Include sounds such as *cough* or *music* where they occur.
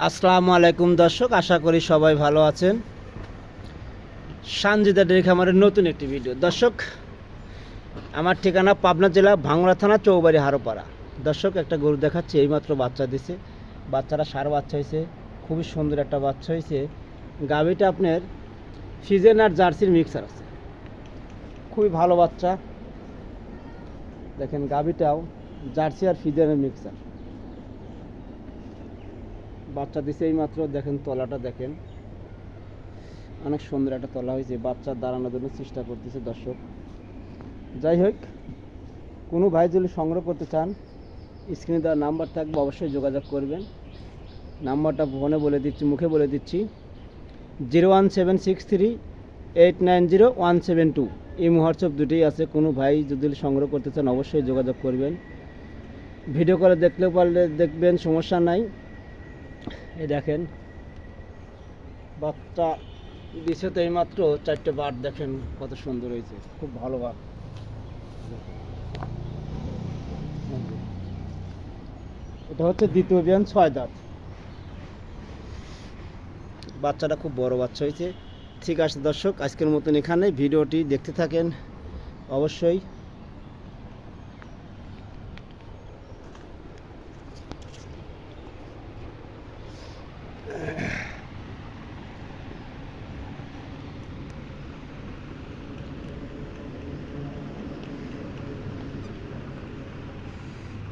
আসসালামু আলাইকুম দর্শক, আশা করি সবাই ভালো আছেন। সানজিদা ডেরি খামারের নতুন একটি ভিডিও। দর্শক, আমার ঠিকানা পাবনা জেলা ভাঙড়া থানা, চৌবাড়ি, হারোপাড়া। দর্শক, একটা গরু দেখাচ্ছি, এইমাত্র বাচ্চা দিছে। বাচ্চারা সার বাচ্চা হয়েছে খুবই সুন্দর একটা বাচ্চা হয়েছে গাভিটা আপনার ফিজেন আর জার্সির মিক্সার আছে। খুবই ভালো বাচ্চা। দেখেন, গাভিটাও জার্সি আর ফিজেনের মিক্সার। বাচ্চা দিছে এই মাত্র দেখেন তলাটা দেখেন। অনেক সুন্দর একটা তলা হয়েছে, বাচ্চা দাঁড়ানোর জন্য চেষ্টা করতেছে দর্শক। যাই হোক, কোনো ভাই যদি সংগ্রহ করতে চান স্ক্রিনে দেওয়া নাম্বার থাকবে, অবশ্যই যোগাযোগ করবেন। নাম্বারটা ফোনে বলে দিচ্ছি, মুখে বলে দিচ্ছি। Zero one seven six three eight nine zero one seven two. এই হোয়াটসঅ্যাপ দুটোই আছে, কোনো ভাই যদি সংগ্রহ করতে চান, অবশ্যই যোগাযোগ করবেন। ভিডিও করে দেখলে পারলে দেখবেন, সমস্যা নাই। দেখেন বাচ্চা দিছে তো এইমাত্র চারটে বার দেখেন কত সুন্দর হয়েছে, খুব ভালো বার এটা হচ্ছে দ্বিতীয় বিয়ান ছয় দাঁত। বাচ্চাটা খুব বড় বাচ্চা হয়েছে। ঠিক আছে দর্শক, আজকের মতন এখানে ভিডিওটি দেখতে থাকেন, অবশ্যই। Yeah. *laughs*